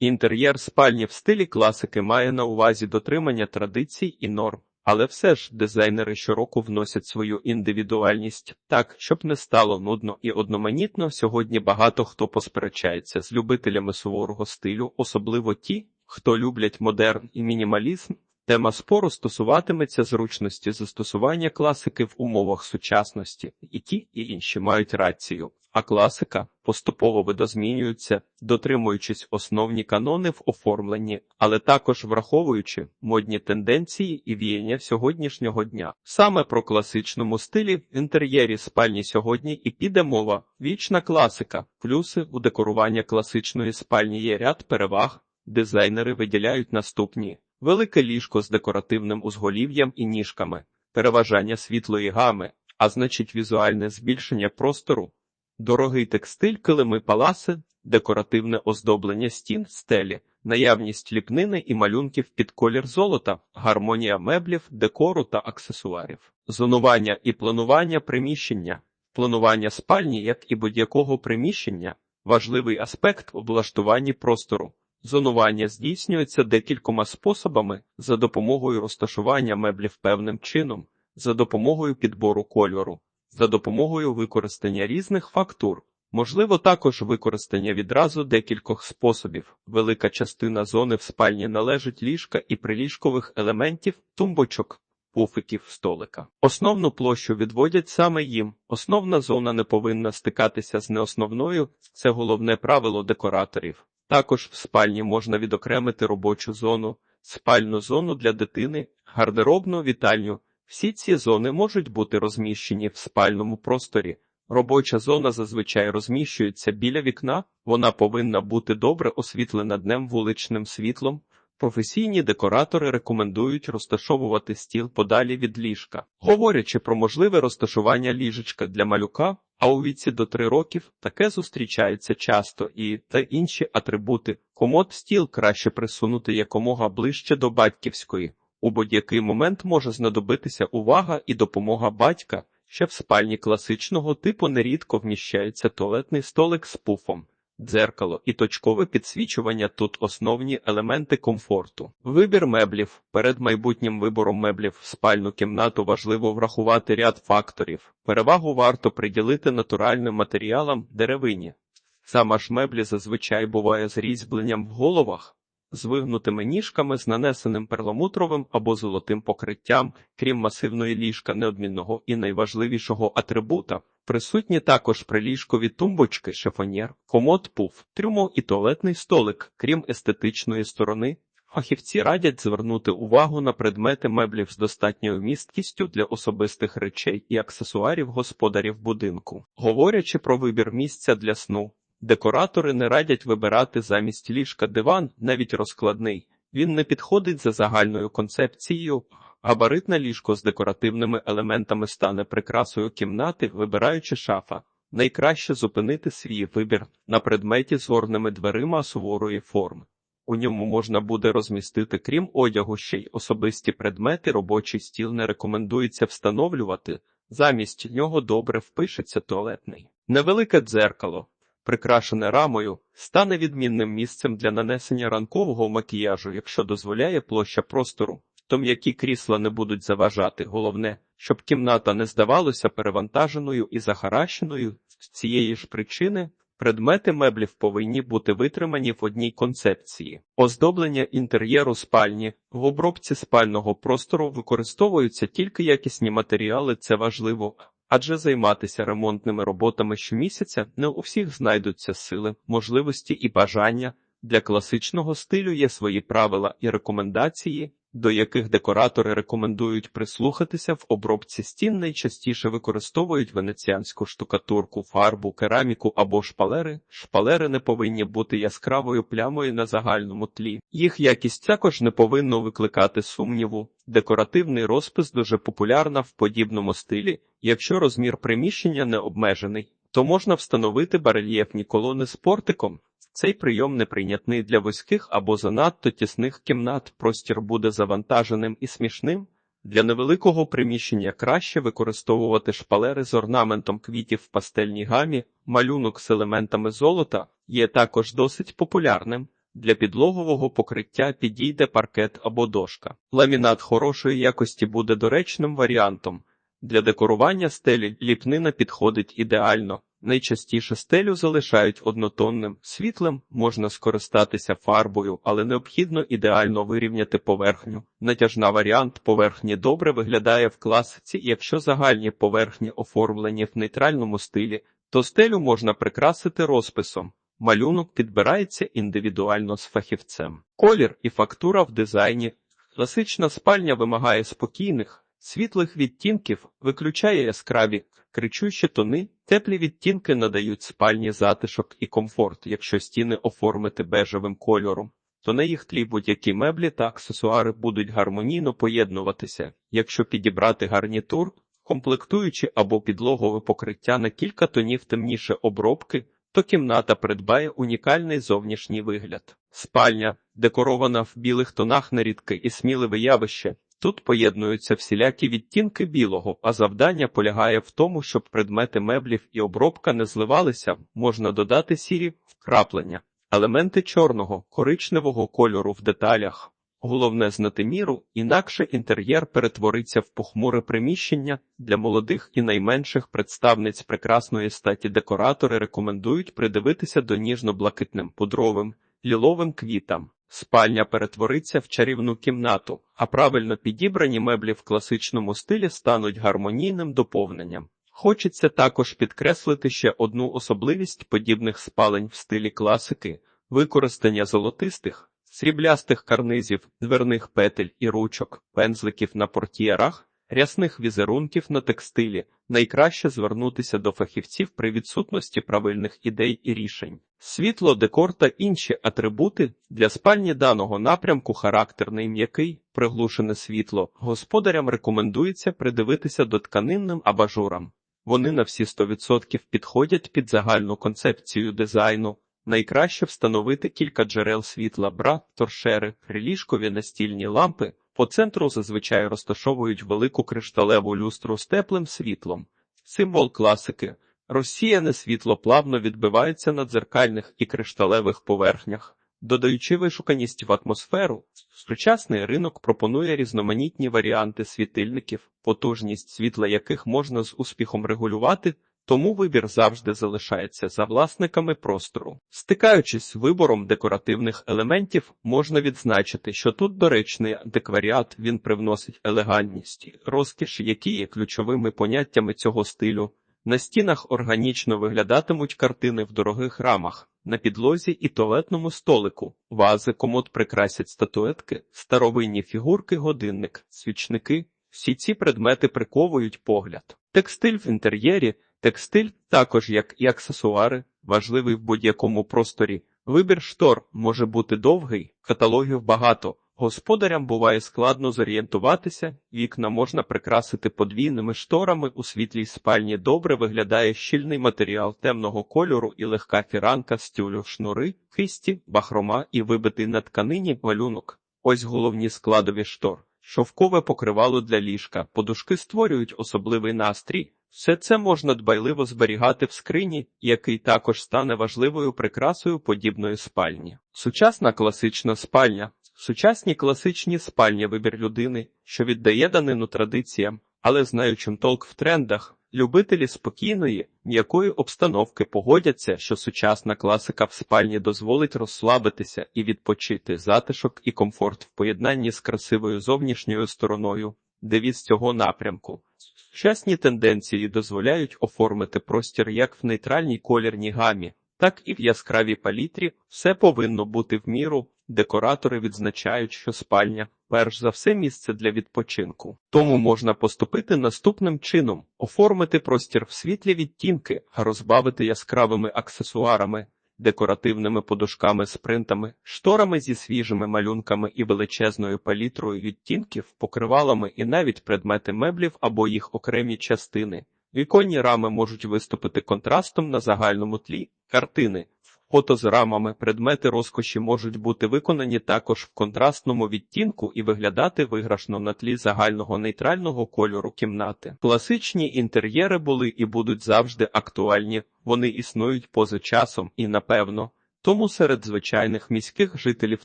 Інтер'єр спальні в стилі класики має на увазі дотримання традицій і норм, але все ж дизайнери щороку вносять свою індивідуальність так, щоб не стало нудно і одноманітно. Сьогодні багато хто посперечається з любителями суворого стилю, особливо ті, хто люблять модерн і мінімалізм. Тема спору стосуватиметься зручності застосування класики в умовах сучасності, і ті, і інші мають рацію. А класика поступово видозмінюється, дотримуючись основні канони в оформленні, але також враховуючи модні тенденції і віяння сьогоднішнього дня. Саме про класичному стилі в інтер'єрі спальні сьогодні і піде мова. Вічна класика. Плюси у декорування класичної спальні є ряд переваг. Дизайнери виділяють наступні. Велике ліжко з декоративним узголів'ям і ніжками, переважання світлої гами, а значить візуальне збільшення простору, дорогий текстиль, килими паласи, декоративне оздоблення стін, стелі, наявність ліпнини і малюнків під колір золота, гармонія меблів, декору та аксесуарів, зонування і планування приміщення, планування спальні, як і будь-якого приміщення, важливий аспект облаштуванні простору. Зонування здійснюється декількома способами за допомогою розташування меблів певним чином, за допомогою підбору кольору, за допомогою використання різних фактур. Можливо також використання відразу декількох способів. Велика частина зони в спальні належить ліжка і приліжкових елементів, тумбочок, пуфиків, столика. Основну площу відводять саме їм. Основна зона не повинна стикатися з неосновною, це головне правило декораторів. Також в спальні можна відокремити робочу зону, спальну зону для дитини, гардеробну вітальню. Всі ці зони можуть бути розміщені в спальному просторі. Робоча зона зазвичай розміщується біля вікна, вона повинна бути добре освітлена днем вуличним світлом. Професійні декоратори рекомендують розташовувати стіл подалі від ліжка, говорячи про можливе розташування ліжечка для малюка, а у віці до 3 років таке зустрічається часто і та інші атрибути. Комод стіл краще присунути якомога ближче до батьківської. У будь-який момент може знадобитися увага і допомога батька. Ще в спальні класичного типу нерідко вміщається туалетний столик з пуфом. Дзеркало і точкове підсвічування тут основні елементи комфорту. Вибір меблів перед майбутнім вибором меблів в спальну кімнату важливо врахувати ряд факторів. Перевагу варто приділити натуральним матеріалам деревині. Сама ж меблі зазвичай буває з різьбленням в головах, з вигнутими ніжками, з нанесеним перламутровим або золотим покриттям, крім масивної ліжка неодмінного і найважливішого атрибута. Присутні також приліжкові тумбочки, шифонєр, комод пуф, трюмо і туалетний столик, крім естетичної сторони. Фахівці радять звернути увагу на предмети меблів з достатньою місткістю для особистих речей і аксесуарів господарів будинку. Говорячи про вибір місця для сну, декоратори не радять вибирати замість ліжка диван, навіть розкладний. Він не підходить за загальною концепцією. Габаритне ліжко з декоративними елементами стане прикрасою кімнати, вибираючи шафа. Найкраще зупинити свій вибір на предметі з горними дверима суворої форми. У ньому можна буде розмістити, крім одягу, ще й особисті предмети, робочий стіл не рекомендується встановлювати. Замість нього добре впишеться туалетний. Невелике дзеркало, прикрашене рамою, стане відмінним місцем для нанесення ранкового макіяжу, якщо дозволяє площа простору то м'які крісла не будуть заважати. Головне, щоб кімната не здавалася перевантаженою і захаращеною. З цієї ж причини предмети меблів повинні бути витримані в одній концепції. Оздоблення інтер'єру спальні в обробці спального простору використовуються тільки якісні матеріали, це важливо. Адже займатися ремонтними роботами щомісяця не у всіх знайдуться сили, можливості і бажання. Для класичного стилю є свої правила і рекомендації, до яких декоратори рекомендують прислухатися в обробці стін найчастіше використовують венеціанську штукатурку, фарбу, кераміку або шпалери. Шпалери не повинні бути яскравою плямою на загальному тлі. Їх якість також не повинно викликати сумніву. Декоративний розпис дуже популярна в подібному стилі. Якщо розмір приміщення не обмежений, то можна встановити барельєфні колони з портиком. Цей прийом неприйнятний для вузьких або занадто тісних кімнат. Простір буде завантаженим і смішним. Для невеликого приміщення краще використовувати шпалери з орнаментом квітів в пастельній гамі, малюнок з елементами золота є також досить популярним. Для підлогового покриття підійде паркет або дошка. Ламінат хорошої якості буде доречним варіантом. Для декорування стелі ліпнина підходить ідеально. Найчастіше стелю залишають однотонним, світлим, можна скористатися фарбою, але необхідно ідеально вирівняти поверхню. Натяжна варіант поверхні добре виглядає в класиці, якщо загальні поверхні оформлені в нейтральному стилі, то стелю можна прикрасити розписом. Малюнок підбирається індивідуально з фахівцем. Колір і фактура в дизайні. Класична спальня вимагає спокійних, світлих відтінків, виключає яскраві, кричущі тони, теплі відтінки надають спальні затишок і комфорт, якщо стіни оформити бежевим кольором. То на їх тлі будь-які меблі та аксесуари будуть гармонійно поєднуватися. Якщо підібрати гарнітур, комплектуючи або підлогове покриття на кілька тонів темніше обробки, то кімната придбає унікальний зовнішній вигляд. Спальня, декорована в білих тонах нерідке і сміливе явище. Тут поєднуються всілякі відтінки білого, а завдання полягає в тому, щоб предмети меблів і обробка не зливалися, можна додати сірі вкраплення, елементи чорного, коричневого кольору в деталях. Головне знати міру, інакше інтер'єр перетвориться в похмуре приміщення для молодих і найменших представниць прекрасної статі декоратори рекомендують придивитися до ніжно-блакитним пудровим, ліловим квітам. Спальня перетвориться в чарівну кімнату, а правильно підібрані меблі в класичному стилі стануть гармонійним доповненням. Хочеться також підкреслити ще одну особливість подібних спалень в стилі класики використання золотистих. Сріблястих карнизів, дверних петель і ручок, пензликів на портьєрах, рясних візерунків на текстилі найкраще звернутися до фахівців при відсутності правильних ідей і рішень. Світло, декор та інші атрибути для спальні даного напрямку характерний м'який, приглушене світло. Господарям рекомендується придивитися до тканинним абажурам. Вони на всі 100% підходять під загальну концепцію дизайну. Найкраще встановити кілька джерел світла бра, торшери, приліжкові настільні лампи. По центру зазвичай розташовують велику кришталеву люстру з теплим світлом. Символ класики. Розсіяне світло плавно відбивається на дзеркальних і кришталевих поверхнях. Додаючи вишуканість в атмосферу, сучасний ринок пропонує різноманітні варіанти світильників, потужність світла яких можна з успіхом регулювати тому вибір завжди залишається за власниками простору. Стикаючись з вибором декоративних елементів, можна відзначити, що тут доречний антикваріат він привносить елегантність, розкіш, які є ключовими поняттями цього стилю. На стінах органічно виглядатимуть картини в дорогих рамах, на підлозі і туалетному столику, вази, комод прикрасять статуетки, старовинні фігурки, годинник, свічники. Всі ці предмети приковують погляд. Текстиль в інтер'єрі. Текстиль, також як і аксесуари, важливий в будь-якому просторі. Вибір штор може бути довгий, каталогів багато. Господарям буває складно зорієнтуватися, вікна можна прикрасити подвійними шторами у світлій спальні. Добре виглядає щільний матеріал темного кольору і легка фіранка з тюлю, шнури, кисті, бахрома і вибитий на тканині малюнок. Ось головні складові штор. Шовкове покривало для ліжка, подушки створюють особливий настрій. Все це можна дбайливо зберігати в скрині, який також стане важливою прикрасою подібної спальні. Сучасна класична спальня. Сучасні класичні спальні вибір людини, що віддає данину традиціям, але знаючим толк в трендах, любителі спокійної, м'якої обстановки погодяться, що сучасна класика в спальні дозволить розслабитися і відпочити затишок і комфорт в поєднанні з красивою зовнішньою стороною, девіз цього напрямку. Сучасні тенденції дозволяють оформити простір як в нейтральній колірній гамі, так і в яскравій палітрі. Все повинно бути в міру. Декоратори відзначають, що спальня перш за все місце для відпочинку. Тому можна поступити наступним чином: оформити простір в світлі відтінки, розбавити яскравими аксесуарами декоративними подушками з принтами, шторами зі свіжими малюнками і величезною палітрою відтінків, покривалами і навіть предмети меблів або їх окремі частини. Віконні рами можуть виступити контрастом на загальному тлі, картини. Фото з рамами предмети розкоші можуть бути виконані також в контрастному відтінку і виглядати виграшно на тлі загального нейтрального кольору кімнати. Класичні інтер'єри були і будуть завжди актуальні, вони існують поза часом і, напевно, Тому серед звичайних міських жителів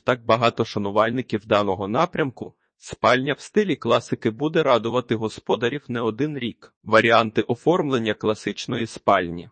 так багато шанувальників даного напрямку. Спальня в стилі класики буде радувати господарів не один рік. Варіанти оформлення класичної спальні.